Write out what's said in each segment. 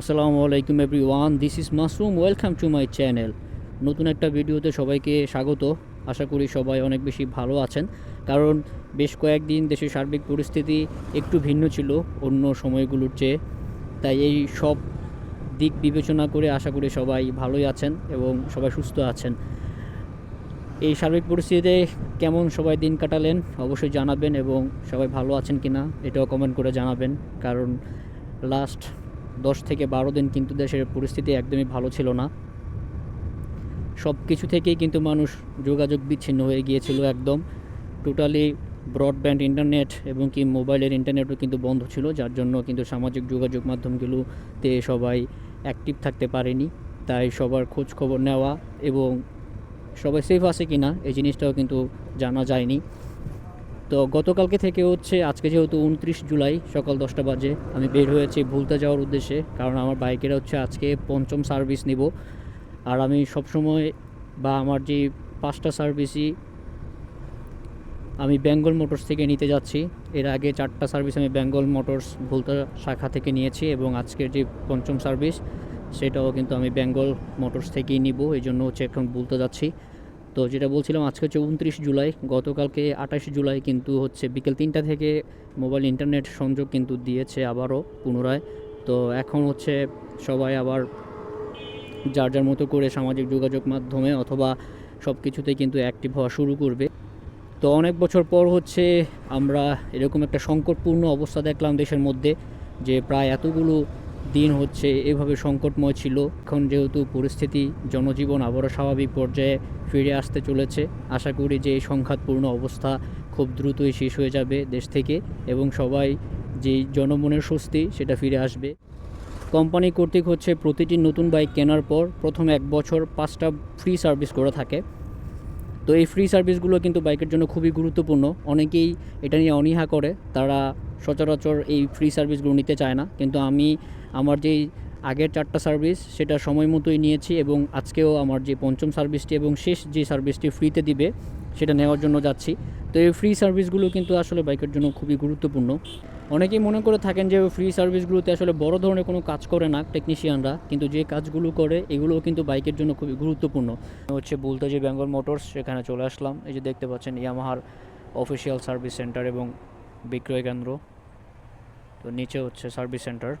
আসসালামু আলাইকুম everyone, this is Masum, welcome to my channel. নতুন একটা ভিডিওতে সবাইকে স্বাগত। আশা করি সবাই অনেক বেশি ভালো আছেন। কারণ বেশ কয়েকদিন দেশের সার্বিক পরিস্থিতি একটু ভিন্ন ছিল অন্য সময়গুলোর চেয়ে। তাই এই সব দিক বিবেচনা করে আশা করি সবাই ভালোই আছেন এবং সবাই সুস্থ আছেন। এই সার্বিক পরিস্থিতিতে কেমন সবাই দিন কাটালেন অবশ্যই জানাবেন এবং সবাই ভালো আছেন কিনা এটাও কমেন্ট করে জানাবেন। কারণ লাস্ট দশ থেকে বারো দিন কিন্তু দেশের পরিস্থিতি একদমই ভালো ছিল না। সব কিছু থেকেই কিন্তু মানুষ যোগাযোগ বিচ্ছিন্ন হয়ে গিয়েছিল একদম। টোটালি ব্রডব্যান্ড ইন্টারনেট এবং কি মোবাইলের ইন্টারনেটও কিন্তু বন্ধ ছিল, যার জন্য কিন্তু সামাজিক যোগাযোগ মাধ্যমগুলোতে সবাই অ্যাক্টিভ থাকতে পারেনি। তাই সবার খোঁজ খবর নেওয়া এবং সবাই সেফ আছে কি না এই জিনিসটাও কিন্তু জানা যায়নি। তো গতকালকে থেকে হচ্ছে, আজকে যেহেতু উনত্রিশ জুলাই, সকাল দশটা বাজে, আমি বের হয়েছি ভুলতে যাওয়ার উদ্দেশ্যে, কারণ আমার বাইকের হচ্ছে আজকে পঞ্চম সার্ভিস নিব। আর আমি সবসময় বা আমার যে পাঁচটা সার্ভিসই আমি বেঙ্গল মোটরস থেকে নিতে যাচ্ছি। এর আগে চারটা সার্ভিস আমি বেঙ্গল মোটরস ভুলতা শাখা থেকে নিয়েছি এবং আজকের যে পঞ্চম সার্ভিস, সেটাও কিন্তু আমি বেঙ্গল মোটরস থেকেই নিব। এই জন্য হচ্ছে এখন ভুলতে যাচ্ছি। তো যেটা বলছিলাম, আজকে হচ্ছে উনত্রিশ জুলাই, গতকালকে আঠাশ জুলাই কিন্তু হচ্ছে বিকেল তিনটা থেকে মোবাইল ইন্টারনেট সংযোগ কিন্তু দিয়েছে আবারও পুনরায়। তো এখন হচ্ছে সবাই আবার যার যার মতো করে সামাজিক যোগাযোগ মাধ্যমে অথবা সব কিছুতেই কিন্তু অ্যাক্টিভ হওয়া শুরু করবে। তো অনেক বছর পর হচ্ছে আমরা এরকম একটা সংকটপূর্ণ অবস্থা দেখলাম দেশের মধ্যে, যে প্রায় এতগুলো দিন হচ্ছে এভাবে সংকটময় ছিল। এখন যেহেতু পরিস্থিতি, জনজীবন আবারও স্বাভাবিক পর্যায়ে ফিরে আসতে চলেছে, আশা করি যে এই সংঘাতপূর্ণ অবস্থা খুব দ্রুতই শেষ হয়ে যাবে দেশ থেকে এবং সবাই যেই জনমনের স্বস্তি সেটা ফিরে আসবে। কোম্পানি কর্তৃক হচ্ছে প্রতিটি নতুন বাইক কেনার পর প্রথম এক বছর পাঁচটা ফ্রি সার্ভিস করে থাকে। তো এই ফ্রি সার্ভিসগুলো কিন্তু বাইকের জন্য খুবই গুরুত্বপূর্ণ। অনেকেই এটা নিয়ে অনীহা করে। তারা সচরাচর এই ফ্রি সার্ভিসগুলো নিতে চায় না। কিন্তু আমি আমার যেই আগের চারটা সার্ভিস সেটা সময় মতোই নিয়েছি এবং আজকেও আমার যে পঞ্চম সার্ভিসটি এবং শেষ যে সার্ভিসটি ফ্রিতে দিবে, সেটা নেওয়ার জন্য যাচ্ছি। তো এই ফ্রি সার্ভিসগুলো কিন্তু আসলে বাইকের জন্য খুবই গুরুত্বপূর্ণ। অনেকেই মনে করে থাকেন যে ফ্রি সার্ভিসগুলোতে আসলে বড় ধরনের কোনো কাজ করে না টেকনিশিয়ানরা কিন্তু যে কাজগুলো করে, এগুলোও কিন্তু বাইকের জন্য খুবই গুরুত্বপূর্ণ। হচ্ছে বলতে যে বেঙ্গল মোটরস সেখানে চলে আসলাম। এই যে দেখতে পাচ্ছেন ইয়ামাহার অফিসিয়াল সার্ভিস সেন্টার এবং বিক্রয় কেন্দ্র। তো নিচে হচ্ছে সার্ভিস সেন্টার।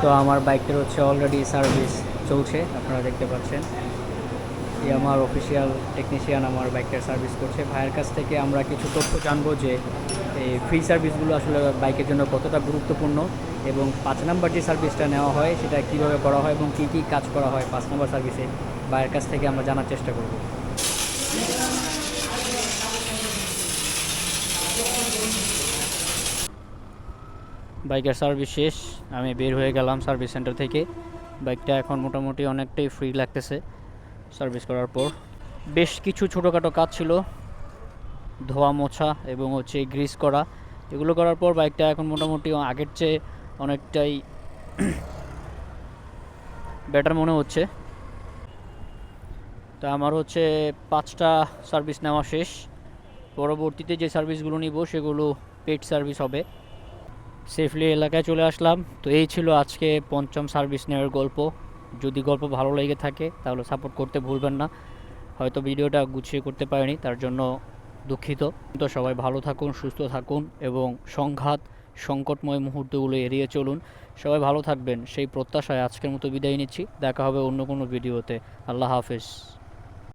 তো আমার বাইকটার হচ্ছে অলরেডি সার্ভিস চলছে, আপনারা দেখতে পাচ্ছেন। আমার অফিসিয়াল টেকনিশিয়ান আমার বাইকটার সার্ভিস করছে। ভাইয়ের কাছ থেকে আমরা কিছু তথ্য জানব যে এই ফ্রি সার্ভিসগুলো আসলে বাইকের জন্য কতটা গুরুত্বপূর্ণ এবং পাঁচ নাম্বার যে সার্ভিসটা নেওয়া হয়, সেটা কীভাবে করা হয় এবং কী কী কাজ করা হয় পাঁচ নাম্বার সার্ভিসে ভাইয়ের কাছ থেকে আমরা জানার চেষ্টা করব। বাইকের সার্ভিস শেষ, আমি বের হয়ে গেলাম সার্ভিস সেন্টার থেকে। বাইকটা এখন মোটামুটি অনেকটাই ফ্রি লাগতেছে। সার্ভিস করার পর। বেশ কিছু ছোটোখাটো কাজ ছিল। ধোয়া, মোছা এবং হচ্ছে গ্রিস করা। এগুলো করার পর বাইকটা এখন মোটামুটি আগের চেয়ে অনেকটাই বেটার মনে হচ্ছে। তা আমার হচ্ছে পাঁচটা সার্ভিস নেওয়া শেষ। পরবর্তীতে যে সার্ভিসগুলো নিব সেগুলো পেড সার্ভিস হবে। সেফলি এলাকায় চলে আসলাম। তো এই ছিল আজকে পঞ্চম সার্ভিস নেওয়ার গল্প। যদি গল্প ভালো লেগে থাকে, তাহলে সাপোর্ট করতে ভুলবেন না। হয়তো ভিডিওটা গুছিয়ে করতে পারিনি, তার জন্য দুঃখিত। তো সবাই ভালো থাকুন, সুস্থ থাকুন এবং সংঘাত, সংকটময় মুহূর্তগুলো এড়িয়ে চলুন। সবাই ভালো থাকবেন, সেই প্রত্যাশায় আজকের মতো বিদায় নিচ্ছি। দেখা হবে অন্য কোনো ভিডিওতে। আল্লাহ হাফেজ।